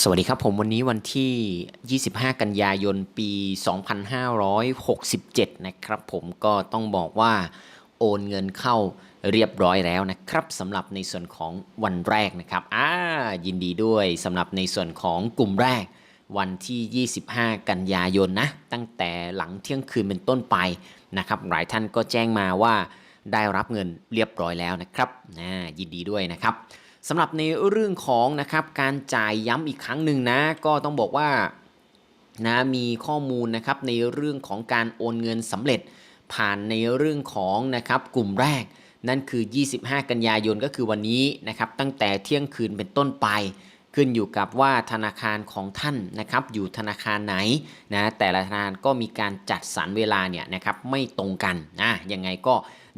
สวัสดีครับผมวันนี้วันที่ 25 กันยายนปี 2567 นะครับผมก็ต้องบอกว่าโอนเงินเข้าเรียบร้อยแล้วนะครับสำหรับในส่วนของวันแรกนะครับอ่ายินดีด้วยสำหรับในส่วนของกลุ่มแรก วันที่ 25 กันยายนนะ ตั้งแต่หลังเที่ยงคืนเป็นต้นไปนะครับหลายท่านก็แจ้งมาว่าได้รับเงินเรียบร้อยแล้วนะครับนะยินดีด้วยนะครับ สำหรับในเรื่องของนะครับการจ่ายย้ำอีกครั้งหนึ่งนะ ก็ต้องบอกว่านะมีข้อมูลนะครับในเรื่องของการโอนเงินสำเร็จผ่านในเรื่องของนะครับกลุ่มแรก นั่นคือ 25 กันยายนก็คือวันนี้นะครับตั้งแต่เที่ยงคืนเป็นต้นไป ขึ้นอยู่กับว่าธนาคารของท่านนะครับอยู่ธนาคารไหนนะแต่ละธนาคารก็มีการจัดสรรเวลาเนี่ยนะครับไม่ตรงกันนะยังไงก็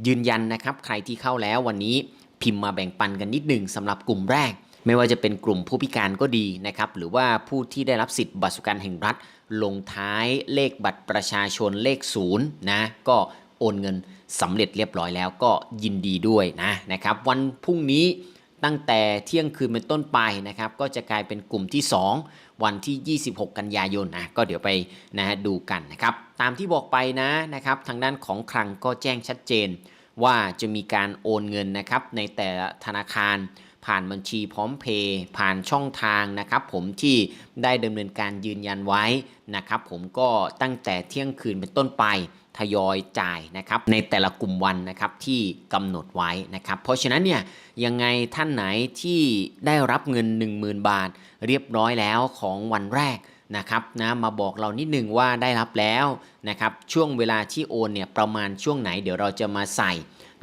ยืนยันนะครับใครที่เข้าแล้ววันนี้ พิมพ์มาแบ่งปันกันนิดหนึ่งสำหรับกลุ่มแรก ไม่ว่าจะเป็นกลุ่มผู้พิการก็ดีนะครับหรือว่าผู้ที่ได้รับสิทธิ์บัตรสวัสดิการแห่งรัฐ ลงท้ายเลขบัตรประชาชนเลขศูนย์นะก็โอนเงินสำเร็จเรียบร้อยแล้วก็ยินดีด้วยนะนะครับ วันพรุ่งนี้ตั้งแต่เที่ยงคืนเป็นต้นไปนะครับ ก็จะกลายเป็นกลุ่มที่ 2 วันที่ 26 กันยายนนะก็เดี๋ยวไปนะดูกันนะครับ ตามที่บอกไปนะนะครับ ทางด้านของคลังก็แจ้งชัดเจน ว่าจะมีการโอนเงินนะครับในแต่ละธนาคารผ่านบัญชีพร้อมเพย์ผ่านช่องทางนะครับ ผมที่ได้ดำเนินการยืนยันไว้นะครับ ผมก็ตั้งแต่เที่ยงคืนเป็นต้นไปทยอยจ่ายนะครับในแต่ละกลุ่มวันนะครับที่กำหนดไว้นะครับ เพราะฉะนั้นเนี่ยยังไงท่านไหนที่ได้รับเงิน 10,000 บาท เรียบร้อยแล้วของวันแรก นะครับนะมาบอกเรานิดนึงว่าได้รับแล้วนะครับช่วงเวลาที่โอนเนี่ยประมาณช่วงไหนเดี๋ยวเราจะมาใส่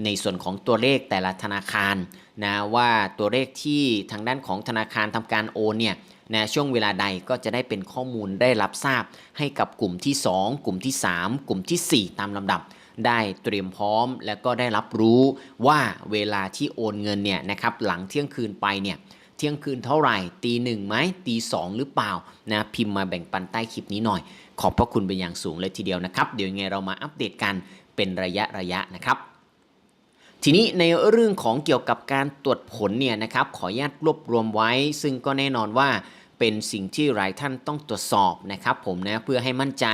ในส่วนของตัวเลขแต่ละธนาคารนะว่าตัวเลขที่ทางด้านของธนาคารทำการโอนเนี่ยนะช่วงเวลาใดก็จะได้เป็นข้อมูลได้รับทราบ ให้กับกลุ่มที่ 2 กลุ่มที่ 3 กลุ่มทีสี่4 ตามลำดับ ได้เตรียมพร้อม แล้วก็ได้รับรู้ว่าเวลาที่โอนเงินเนี่ยนะครับหลังเที่ยงคืนไปเนี่ย เที่ยงคืนเท่าไหร่ ตีหนึ่งไหมตีสองหรือเปล่านะพิมพ์มาแบ่งปันใต้คลิปนี้หน่อย ขอบพระคุณเป็นอย่างสูงเลยทีเดียวนะครับ เดี๋ยวยังไงเรามาอัปเดตกันเป็นระยะระยะนะครับทีนี้ในเรื่องของเกี่ยวกับการตรวจผลเนี่ยนะครับขออนุญาตรวบรวมไว้ ซึ่งก็แน่นอนว่า เป็นสิ่งที่หลายท่านต้องตรวจสอบนะครับผมนะเพื่อให้มั่นใจ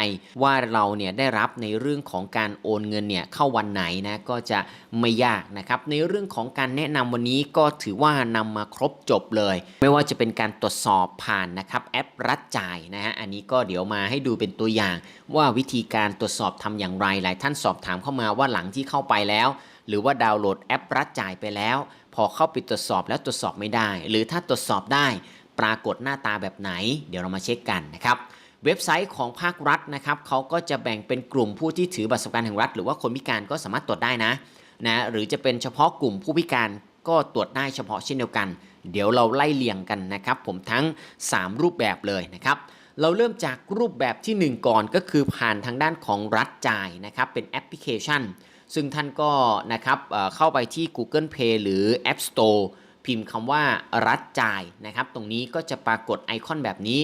ว่าเราเนี่ยได้รับในเรื่องของการโอนเงินเนี่ยเข้าวันไหนนะก็จะไม่ยากนะครับในเรื่องของการแนะนำวันนี้ก็ถือว่านำมาครบจบเลย ไม่ว่าจะเป็นการตรวจสอบผ่านนะครับแอปรัดจ่ายนะฮะอันนี้ก็เดี๋ยวมาให้ดูเป็นตัวอย่าง ว่าวิธีการตรวจสอบทำอย่างไรหลายท่านสอบถามเข้ามาว่าหลังที่เข้าไปแล้ว หรือว่าดาวน์โหลดแอปรัดจ่ายไปแล้ว พอเข้าไปตรวจสอบแล้วตรวจสอบไม่ได้ หรือถ้าตรวจสอบได้ ปรากฏหน้าตาแบบไหน เดี๋ยวเรามาเช็คกันนะครับเว็บไซต์ของภาครัฐนะครับเขาก็จะแบ่งเป็นกลุ่มผู้ที่ถือบัตรสวัสดิการแห่งรัฐ หรือว่าคนพิการก็สามารถตรวจได้นะนะหรือจะเป็นเฉพาะกลุ่มผู้พิการก็ตรวจได้เฉพาะเช่นเดียวกัน เดี๋ยวเราไล่เลียงกันนะครับ ผมทั้ง 3 รูปแบบเลยนะครับ เราเริ่มจากรูปแบบที่ 1 ก่อนก็คือผ่านทางด้านของรัฐจ่ายนะครับ เป็นแอปพลิเคชัน ซึ่งท่านก็นะครับเอ่อเข้าไปที่ Google Play หรือ App Store พิมพ์คำว่ารัฐจ่ายนะครับ ตรงนี้ก็จะปรากฏไอคอนแบบนี้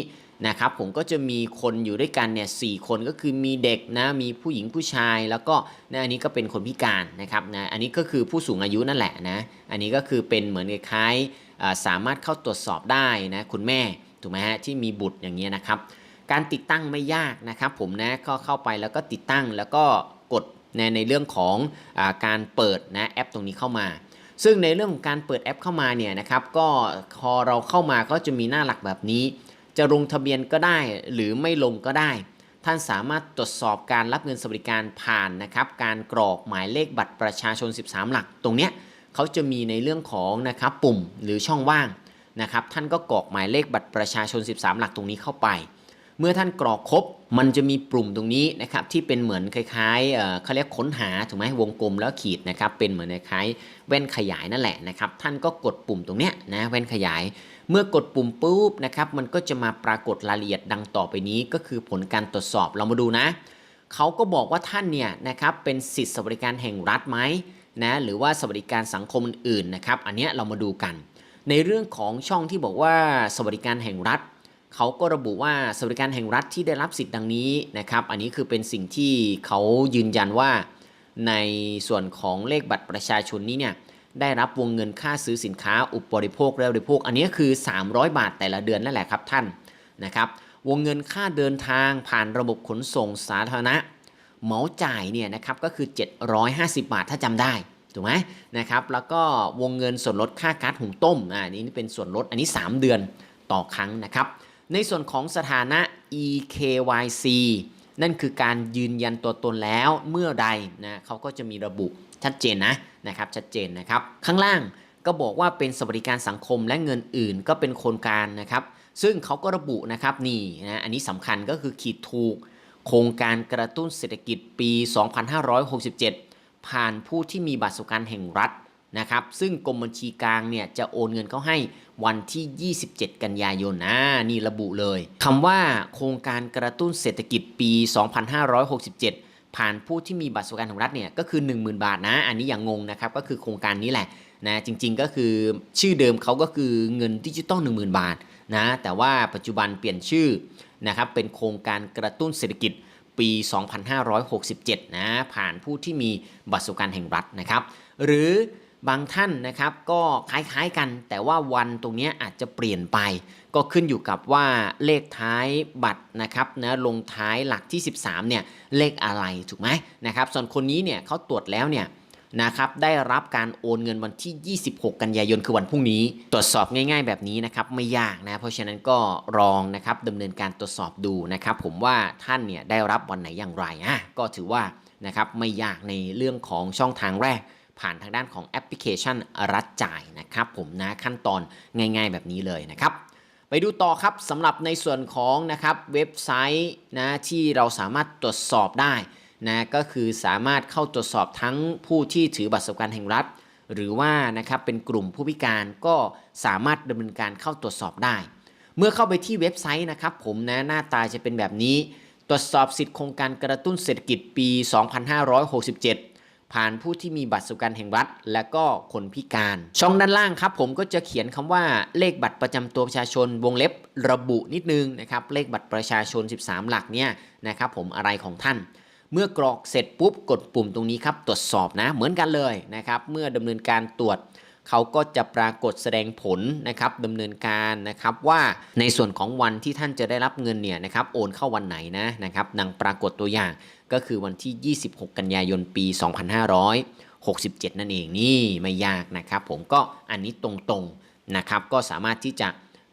นะครับ ผมก็จะมีคนอยู่ด้วยกันเนี่ยสคนก็คือมีเด็กนะมีผู้หญิงผู้ชาย แล้วก็นะอันนี้ก็เป็นคนพิการนะครับนะอันนี้ก็คือผู้สูงอายุนั่นแหละนะอันนี้ก็คือเป็นเหมือนคล้ายสามารถเข้าตรวจสอบได้นะคุณแม่ถูกไหมฮะที่มีบุตรอย่างเงี้ยนะครับ การติดตั้งไม่ยากนะครับ ผมนะก็เข้าไปแล้วก็ติดตั้งแล้วก็กดในในเรื่องของอการเปิดนะแอปตรงนี้เข้ามา ซึ่งในเรื่องของการเปิดแอปเข้ามาเนี่ยนะครับก็พอเราเข้ามาก็จะมีหน้าหลักแบบนี้ จะลงทะเบียนก็ได้หรือไม่ลงก็ได้ ท่านสามารถตรวจสอบการรับเงินสวัสดิการผ่านนะครับการกรอกหมายเลขบัตรประชาชน 13 หลัก ตรงเนี้ยเขาจะมีในเรื่องของนะครับปุ่มหรือช่องว่างนะครับท่านก็กรอกหมายเลขบัตรประชาชน 13 หลักตรงนี้เข้าไป เมื่อท่านกรอกครบมันจะมีปุ่มตรงนี้นะครับที่เป็นเหมือนคล้ายๆเขาเรียกค้นหาถูกไหมวงกลมแล้วขีดนะครับเป็นเหมือนคล้ายแว่นขยายนั่นแหละนะครับท่านก็กดปุ่มตรงเนี้ยนะแว่นขยาย เมื่อกดปุ่มปุ๊บนะครับมันก็จะมาปรากฏรายละเอียดดังต่อไปนี้ ก็คือผลการตรวจสอบเรามาดูนะเขาก็บอกว่าท่านเนี่ยนะครับเป็นสิทธิสวัสดิการแห่งรัฐไหมนะหรือว่าสวัสดิการสังคมอื่นๆนะครับอันเนี้ยเรามาดูกัน ในเรื่องของช่องที่บอกว่าสวัสดิการแห่งรัฐ เขาก็ระบุว่าสวัสดิการแห่งรัฐที่ได้รับสิทธิ์ดังนี้นะครับ อันนี้คือเป็นสิ่งที่เขายืนยันว่า ในส่วนของเลขบัตรประชาชนนี้เนี่ยได้รับวงเงินค่าซื้อสินค้า อุปบริโภคและบริโภค อันนี้คือ 300 บาทแต่ละเดือนนั่นแหละครับท่านนะครับ วงเงินค่าเดินทางผ่านระบบขนส่งสาธารณะเหมาจ่ายเนี่ยนะครับก็คือ 750 บาทถ้าจำได้ถูกไหมนะครับแล้วก็วงเงินส่วนลดค่าก๊าซหุงต้มอ่านี่เป็นส่วนลดอันนี้ 3 เดือนต่อครั้งนะครับ ในส่วนของสถานะ eKYC นั่นคือการยืนยันตัวตนแล้วเมื่อใดนะเขาก็จะมีระบุชัดเจนนะนะครับชัดเจนนะครับ ข้างล่างก็บอกว่าเป็นสวัสดิการสังคมและเงินอื่นก็เป็นโครงการนะครับ ซึ่งเขาก็ระบุนะครับนี่นะอันนี้สำคัญก็คือขีดถูก โครงการกระตุ้นเศรษฐกิจปี 2567 ผ่านผู้ที่มีบัตรสวัสดิการแห่งรัฐ นะครับ ซึ่งกรมบัญชีกลางเนี่ยจะโอนเงินเข้าให้วันที่ 27 กันยายนอ่านี่ระบุเลยคำว่าโครงการกระตุ้นเศรษฐกิจปี 2567 ผ่านผู้ที่มีบัตรสวัสดิการแห่งรัฐเนี่ยก็คือ 10,000 บาทนะ อันนี้อย่างงงนะครับ ก็คือโครงการนี้แหละนะจริงๆก็คือชื่อเดิมเขาก็คือเงินดิจิตอล10,000 บาทนะแต่ว่าปัจจุบันเปลี่ยนชื่อนะครับเป็นโครงการกระตุ้นเศรษฐกิจปี 2567 นะ ผ่านผู้ที่มีบัตรสวัสดิการแห่งรัฐนะครับ หรือ บางท่านนะครับก็คล้ายๆกัน แต่ว่าวันตรงนี้อาจจะเปลี่ยนไป ก็ขึ้นอยู่กับว่าเลขท้ายบัตรนะครับนะลงท้ายหลักที่ 13เนี่ยเลขอะไรถูกไหมนะครับส่วนคนนี้เนี่ยเขาตรวจแล้วเนี่ยนะครับได้รับการโอนเงินวันที่ 26 กันยายนคือวันพรุ่งนี้ ตรวจสอบง่าย ๆ แบบนี้นะครับไม่ยากนะเพราะฉะนั้นก็ลองนะครับดำเนินการตรวจสอบดูนะครับผมว่าท่านเนี่ยได้รับวันไหนอย่างไรอะก็ถือว่านะครับไม่ยากในเรื่องของช่องทางแรก ผ่านทางด้านของแอปพลิเคชันรัฐจ่ายนะครับผมนะขั้นตอนง่าย ๆ แบบนี้เลยนะครับ ไปดูต่อครับสำหรับในส่วนของนะครับเว็บไซต์นะที่เราสามารถตรวจสอบได้นะก็คือสามารถเข้าตรวจสอบทั้งผู้ที่ถือบัตรสวัสดิการแห่งรัฐ หรือว่านะครับเป็นกลุ่มผู้พิการก็สามารถดำเนินการเข้าตรวจสอบได้ เมื่อเข้าไปที่เว็บไซต์นะครับผมนะหน้าตาจะเป็นแบบนี้ ตรวจสอบสิทธิโครงการกระตุ้นเศรษฐกิจปี 2567 ผ่านผู้ที่มีบัตรสุการแห่งรัฐ และก็คนพิการ ช่องด้านล่างครับ ผมก็จะเขียนคำว่าเลขบัตรประจำตัวประชาชน วงเล็บระบุนิดนึงนะครับเลขบัตรประชาชน 13 หลักเนี่ยนะครับผมอะไรของท่าน เมื่อกรอกเสร็จปุ๊บกดปุ่มตรงนี้ครับตรวจสอบนะเหมือนกันเลยนะครับเมื่อดำเนินการตรวจ เขาก็จะปรากฏแสดงผลนะครับดำเนินการนะครับว่าในส่วนของวันที่ท่านจะได้รับเงินเนี่ยนะครับโอนเข้าวันไหนนะนะครับดังปรากฏตัวอย่างก็คือวันที่ 26 กันยายนปี 2567 นั่นเองนี่ไม่ยากนะครับ ผมก็อันนี้ตรงๆนะครับก็สามารถที่จะ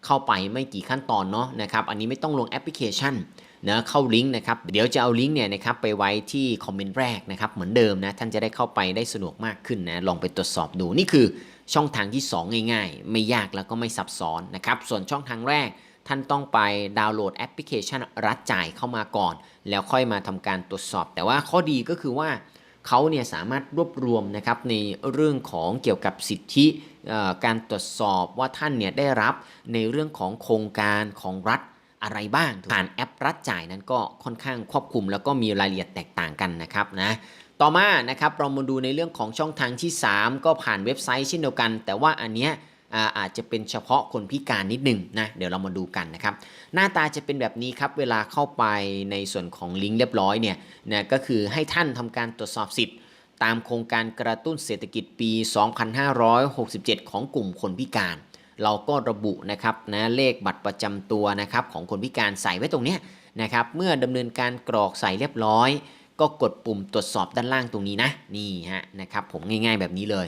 เข้าไปไม่กี่ขั้นตอนเนาะนะครับอันนี้ไม่ต้องลงแอปพลิเคชัน นะเข้าลิงก์นะครับเดี๋ยวจะเอาลิงก์เนี่ยนะครับไปไว้ที่คอมเมนต์แรกนะครับเหมือนเดิมนะท่านจะได้เข้าไปได้สะดวกมากขึ้นนะลองไปตรวจสอบดูนี่คือช่องทางที่ 2 ง่าย ๆ ไม่ยากแล้วก็ไม่ซับซ้อนนะครับส่วนช่องทางแรก ท่านต้องไปดาวน์โหลดแอปพลิเคชันรัฐจ่ายเข้ามาก่อน แล้วค่อยมาทำการตรวจสอบ แต่ว่าข้อดีก็คือว่าเขาเนี่ยสามารถรวบรวมนะครับในเรื่องของเกี่ยวกับสิทธิการตรวจสอบว่าท่านเนี่ยได้รับในเรื่องของโครงการของรัฐ อะไรบ้างผ่านแอปรัฐจ่ายนั้นก็ค่อนข้างควบคุม แล้วก็มีรายละเอียดแตกต่างกันนะครับนะต่อมานะครับเรามาดูในเรื่องของช่องทางที่ 3 ก็ผ่านเว็บไซต์เช่นเดียวกัน แต่ว่าอันเนี้ยอาจจะเป็นเฉพาะคนพิการนิดนึงนะเดี๋ยวเรามาดูกันนะครับหน้าตาจะเป็นแบบนี้ครับ เวลาเข้าไปในส่วนของลิงก์เรียบร้อยเนี่ยนะก็คือให้ท่านทำการตรวจสอบสิทธิ์ ตามโครงการกระตุ้นเศรษฐกิจปี 2567 ของกลุ่มคนพิการ เราก็ระบุนะครับนะเลขบัตรประจำตัวนะครับของคนพิการใส่ไว้ตรงเนี้ยนะครับเมื่อดำเนินการกรอกใส่เรียบร้อย ก็กดปุ่มตรวจสอบด้านล่างตรงนี้นะนี่ฮะนะครับผมง่ายๆแบบนี้เลย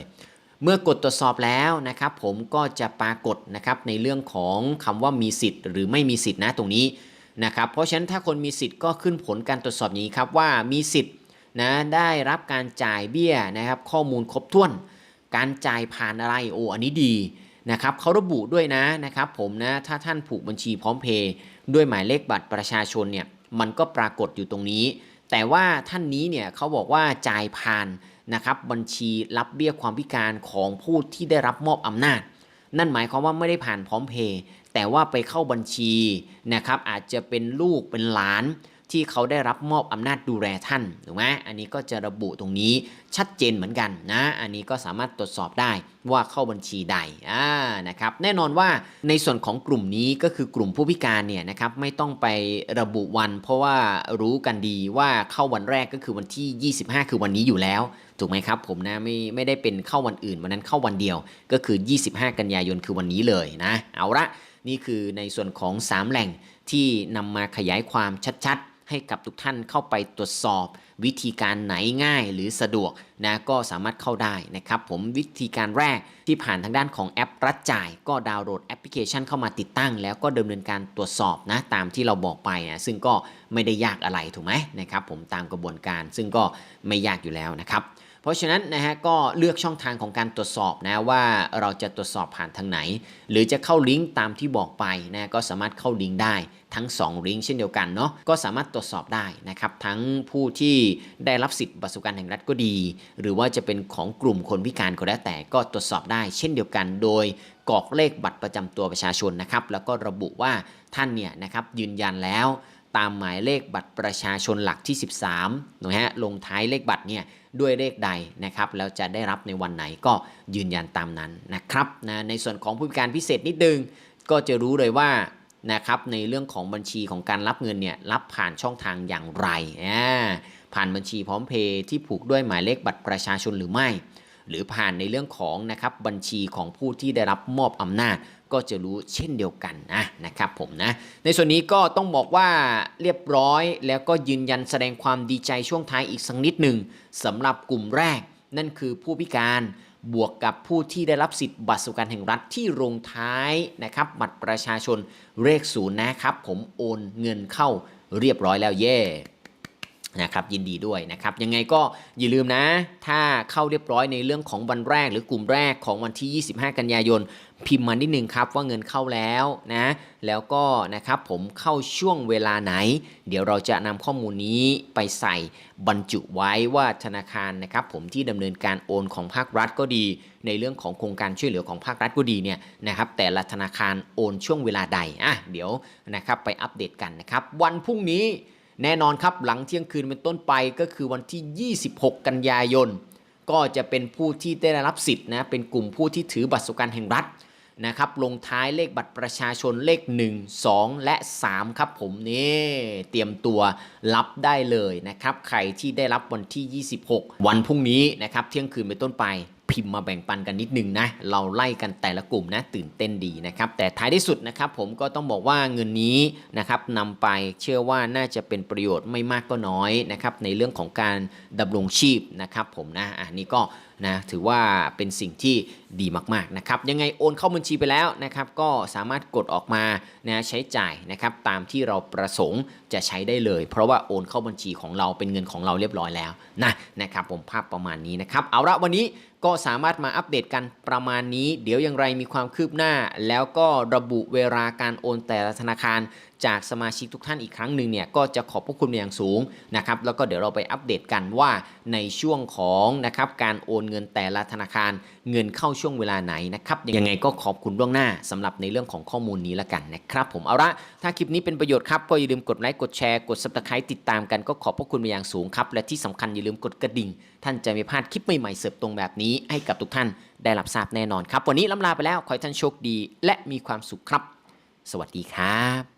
เมื่อกดตรวจสอบแล้วนะครับผมก็จะปรากฏนะครับในเรื่องของคำว่ามีสิทธิ์ หรือไม่มีสิทธิ์นะตรงนี้นะครับเพราะฉะนั้นถ้าคนมีสิทธิ์ก็ขึ้นผลการตรวจสอบอย่างนี้ครับว่ามีสิทธิ์นะได้รับการจ่ายเบี้ยนะครับข้อมูลครบถ้วน การจ่ายผ่านอะไรโอ้อันนี้ดี นะครับเขาระบุด้วยนะนะครับผมนะถ้าท่านผูกบัญชีพร้อมเพย์ด้วยหมายเลขบัตรประชาชนเนี่ยมันก็ปรากฏอยู่ตรงนี้ แต่ว่าท่านนี้เนี่ยเขาบอกว่าจ่ายผ่านนะครับบัญชีรับเบี้ยความพิการของผู้ที่ได้รับมอบอำนาจ นั่นหมายความว่าไม่ได้ผ่านพร้อมเพย์แต่ว่าไปเข้าบัญชีนะครับอาจจะเป็นลูกเป็นหลาน ที่เขาได้รับมอบอำนาจดูแลท่านถูกไหมอันนี้ก็จะระบุตรงนี้ชัดเจนเหมือนกันนะ อันนี้ก็สามารถตรวจสอบได้ว่าเข้าบัญชีใดอ่านะครับ แน่นอนว่าในส่วนของกลุ่มนี้ก็คือกลุ่มผู้พิการเนี่ยนะครับไม่ต้องไประบุวัน เพราะว่ารู้กันดีว่าเข้าวันแรกก็คือวันที่ 25 คือวันนี้อยู่แล้วถูกไหมครับผมนะไม่ไม่ได้เป็นเข้าวันอื่นวันนั้นเข้าวันเดียว ก็คือ 25 กันยายนคือวันนี้เลยนะ เอาละนี่คือในส่วนของ 3 แหล่งที่นำมาขยายความชัดๆ ให้กับทุกท่านเข้าไปตรวจสอบวิธีการไหนง่ายหรือสะดวกนะก็สามารถเข้าได้นะครับผมวิธีการแรกที่ผ่านทางด้านของแอปรัดจ่าย ก็ดาวน์โหลดแอปพลิเคชันเข้ามาติดตั้ง แล้วก็ดำเนินการตรวจสอบนะตามที่เราบอกไปอะซึ่งก็ไม่ได้ยากอะไรถูกไหมนะครับผมตามกระบวนการซึ่งก็ไม่ยากอยู่แล้วนะครับเพราะฉะนั้นนะฮะก็เลือกช่องทางของการตรวจสอบนะว่าเราจะตรวจสอบผ่านทางไหน หรือจะเข้าลิงก์ตามที่บอกไปนะก็สามารถเข้าลิงก์ได้ ทั้ง 2 ลิงก์เช่นเดียวกันเนาะก็สามารถตรวจสอบได้นะครับทั้งผู้ที่ได้รับสิทธิ์บัตรสวัสดิการแห่งรัฐก็ดี หรือว่าจะเป็นของกลุ่มคนพิการก็แล้วแต่ก็ตรวจสอบได้ เช่นเดียวกันโดยกรอกเลขบัตรประจำตัวประชาชนนะครับแล้วก็ระบุว่าท่านเนี่ยนะครับยืนยันแล้วตามหมายเลขบัตรประชาชนหลักที่ 13นะฮะลงท้ายเลขบัตรเนี่ยด้วยเลขใดนะครับแล้วจะได้รับในวันไหนก็ยืนยันตามนั้นนะครับนะในส่วนของผู้พิการพิเศษนิดนึง ก็จะรู้เลยว่า นะครับในเรื่องของบัญชีของการรับเงินเนี่ยรับผ่านช่องทางอย่างไร ผ่านบัญชีพร้อมเพย์ที่ผูกด้วยหมายเลขบัตรประชาชนหรือไม่ หรือผ่านในเรื่องของนะครับบัญชีของผู้ที่ได้รับมอบอำนาจก็จะรู้เช่นเดียวกันนะนะครับผมนะในส่วนนี้ก็ต้องบอกว่าเรียบร้อยแล้วก็ยืนยันแสดงความดีใจช่วงท้ายอีกสักนิดหนึ่งสำหรับกลุ่มแรกนั่นคือผู้พิการ บวกกับผู้ที่ได้รับสิทธิ์บัตรสวัสดิการแห่งรัฐที่ลงท้ายนะครับบัตรประชาชนเลขศูนย์นะครับ ผมโอนเงินเข้าเรียบร้อยแล้วเย่ นะครับยินดีด้วยนะครับยังไงก็อย่าลืมนะ ถ้าเข้าเรียบร้อยในเรื่องของวันแรกหรือกลุ่มแรกของวันที่ 25 กันยายน พิมพ์มานิดนึงครับว่าเงินเข้าแล้วนะแล้วก็นะครับผมเข้าช่วงเวลาไหน เดี๋ยวเราจะนำข้อมูลนี้ไปใส่บรรจุไว้ว่าธนาคารนะครับผมที่ดำเนินการโอนของภาครัฐก็ดี ในเรื่องของโครงการช่วยเหลือของภาครัฐก็ดีเนี่ยนะครับแต่ละธนาคารโอนช่วงเวลาใดอะเดี๋ยวนะครับไปอัปเดตกันนะครับวันพรุ่งนี้ แน่นอนครับหลังเที่ยงคืนเป็นต้นไปก็คือวันที่ 26 กันยายน ก็จะเป็นผู้ที่ได้รับสิทธิ์นะเป็นกลุ่มผู้ที่ถือบัตรสวัสดิการแห่งรัฐนะครับลงท้ายเลขบัตรประชาชนเลข 1 2 และ 3 ครับผมนี่เตรียมตัวรับได้เลยนะครับ ใครที่ได้รับวันที่ 26 วันพรุ่งนี้นะครับเที่ยงคืนเป็นต้นไป พิมพ์มาแบ่งปันกันนิดนึงนะ เราไล่กันแต่ละกลุ่มนะตื่นเต้นดีนะครับ แต่ท้ายที่สุดนะครับผมก็ต้องบอกว่าเงินนี้นะครับนำไปเชื่อว่าน่าจะเป็นประโยชน์ไม่มากก็น้อยนะครับในเรื่องของการดำรงชีพนะครับผมนะอันนี้ก็นะถือว่าเป็นสิ่งที่ดีมากๆนะครับยังไงโอนเข้าบัญชีไปแล้วนะครับก็สามารถกดออกมานะใช้จ่ายนะครับตามที่เราประสงค์จะใช้ได้เลย เพราะว่าโอนเข้าบัญชีของเราเป็นเงินของเราเรียบร้อยแล้วนะนะครับผมภาพประมาณนี้นะครับเอาละวันนี้ก็สามารถมาอัปเดตกันประมาณนี้ เดี๋ยวอย่างไรมีความคืบหน้า แล้วก็ระบุเวลาการโอนแต่ละธนาคารจากสมาชิกทุกท่านอีกครั้งหนึ่งเนี่ยก็จะขอบพระคุณเป็นอย่างสูงนะครับแล้วก็เดี๋ยวเราไปอัปเดตกันว่าในช่วงของนะครับการโอนเงินแต่ละธนาคารเงินเข้าช่วงเวลาไหนนะครับยังไงก็ขอบคุณล่วงหน้าสำหรับในเรื่องของข้อมูลนี้ละกันนะครับผมเอาละถ้าคลิปนี้เป็นประโยชน์ครับก็อย่าลืมกดไลค์กดแชร์กด subscribe ติดตามกันก็ขอบพระคุณเป็นอย่างสูงครับและที่สำคัญอย่าลืมกดกระดิ่ง ท่านจะไม่พลาดคลิปใหม่ๆเสิร์ฟตรงแบบนี้ ให้กับทุกท่านได้รับทราบแน่นอนครับ วันนี้ลำลาไปแล้วขอให้ท่านโชคดี และมีความสุขครับ สวัสดีครับ